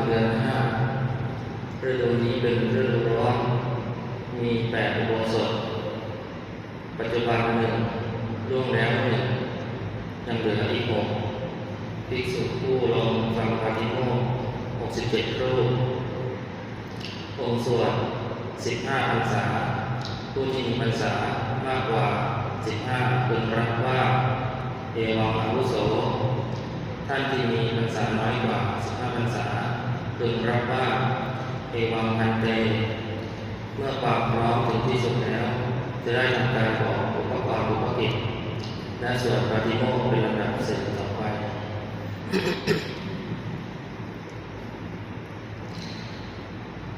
ขึ้นค่ำเดือนห้าฤดูนี้เป็นฤดูร้อน มีแปดอุโบสถ ปัจจุบันหนึ่งล่วงแล้วหนึ่งยังเหลืออีกหกภิกษุผู้ลงฟังปาฏิโมกหกสิบเจ็ดรูปองค์สวดสิบห้าพรรษา ผู้ที่มีพรรษามากกว่าสิบห้าพึงรับว่าเอวังอาวุโส ท่านที่มีพรรษาน้อยกว่าสิบห้าพรรษา พึงรับว่าเอวังพันเต เมื่อความพร้อมถึงที่สุดแล้ว จะได้ทำการบอกอุปกรณ์อุปกิจและส่วนปฏิโมกข์เป็นลำดับเสร็จต่อไป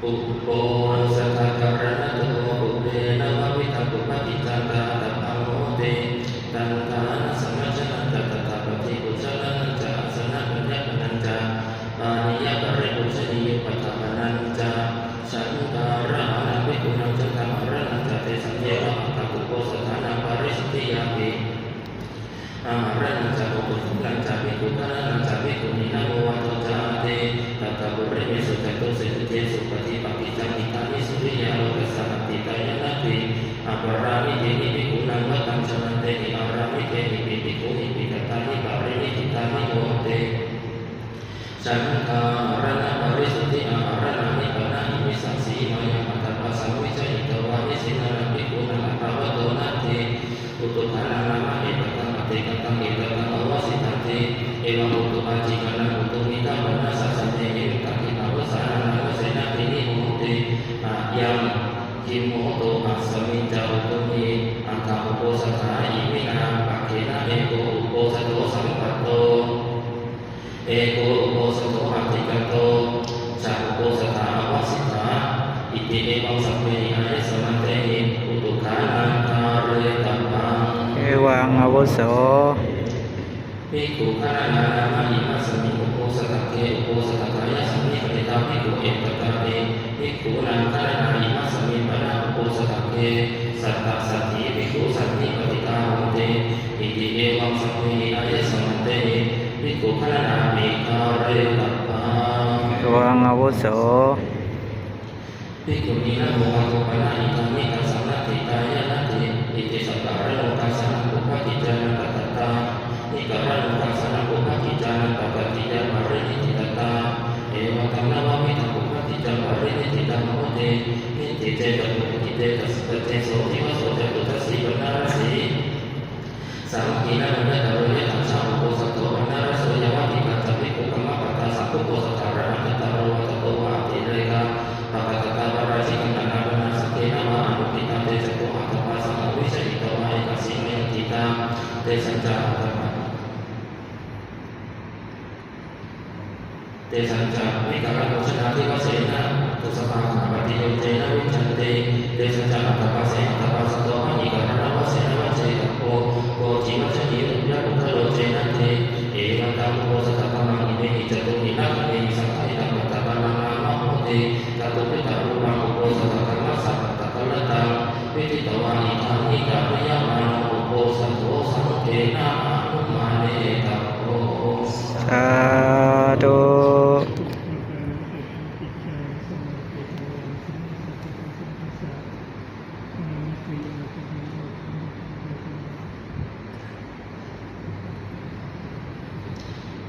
ปุโป อาหารนันจะโอปุถุลันจะภิกขุทานันจะภิกุนีนะโมวัตจาเตตัตตบุริเมสุจตุสิทธิเจสุปฏิปัติจังอิตานิสุริยาโลกัสสะติตายนะติอัปรามิเตนิภิกุนังวัตังชนะเตนิอารามิเตนิภิกขุนิภิกตานิปารินิทิตานิโยเตสังฆารณปริสุทธิอารนา วังอุตุปัจ จิกนังอุตุมิตานาสัสสะเตเอตังกิอวสานังอวเสนาตินิโหติอายังคิโมโตอัสสมิจจาอุตุมิอันตาอุโปสะเอโกอุโปสโตสัมปัตโตเอโกอโบสตถิกันโตสัพโพสถาสิทธาอิติเอวังสัพเพหิอายสมันเตหิอุตุขาเรตัมปังเอวังอาวุโภิกขุขณานานามาอิมัสสมิอุโบสถเกอุโบสถกายสัมมิปณิตาภิกขุเอตตาเตภิกขุนังขณาอิมัสสมิปนาอุโบสถเกสัตตสัตถิภิกขุสัตถิปฏิตาโหเตอิติเอวังสัพเพหิอายสมันเตหิภิกขุขณามิคาเรตัมปังเอวังอาวุโสภิกขุนีนะโมภะคะวะนะอิทังมิกัสสนะติตายะนะ นิติเจตังปุพพะกิเตตัสเตโสทิวะโสจตุทัสสิปนารสีสังขีนะมันตะโรยะตังสาอุโปสัตโตปนารโสยวะติกัจจภิกขุกัมมปัตตาสัพพุโปสัตตาระหัตตะโรวะตโตวะติเรกาปะกะตะกะราชิกังนานาปนาสเกนะมาอนุปิตาเตจักโกอัตตปะสังวิชัยตวะเอกสิเมติตาเตสัญจาอัตตะเตสัญจาวิการะโภชนาทิวเสนะ ตุสภาขาปฏิโยเจนะวิจันเตเตสัญจาอัตตปะเสอัตปะสโตมหิการะวะเสนวะเจตโกโกจิมัจฉิอุญญาอุทโรเจนะเตเอวัตังโพสตตมังอิเมหิจตุหินะเมหิสังฆิตังอัตตปะนานาโมเตตตุปิตารูปังโปสถกรรมสัพพะตะละตังวิติตวานิทานิกาพยามานุอุโปสถโตสังเกนะอนุมาเนตัพโพสาธุนะโมตัสสะภาสัมพุทธัสสะนะโมตัสสะภะคะวะโสมมาสัมพุทนะภะคะวะโตอะระหะโตสัมาสัมพุทธัสสะสุนานเตสังโฆอัจจุโตโส ยะ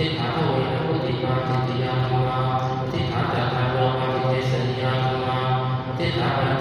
ทิฏฐาทวินพุติมาทิฏยาธรมาทิฏฐาจัตตาโรมาทิเตสัญญาธรมาทิฏฐาปัญ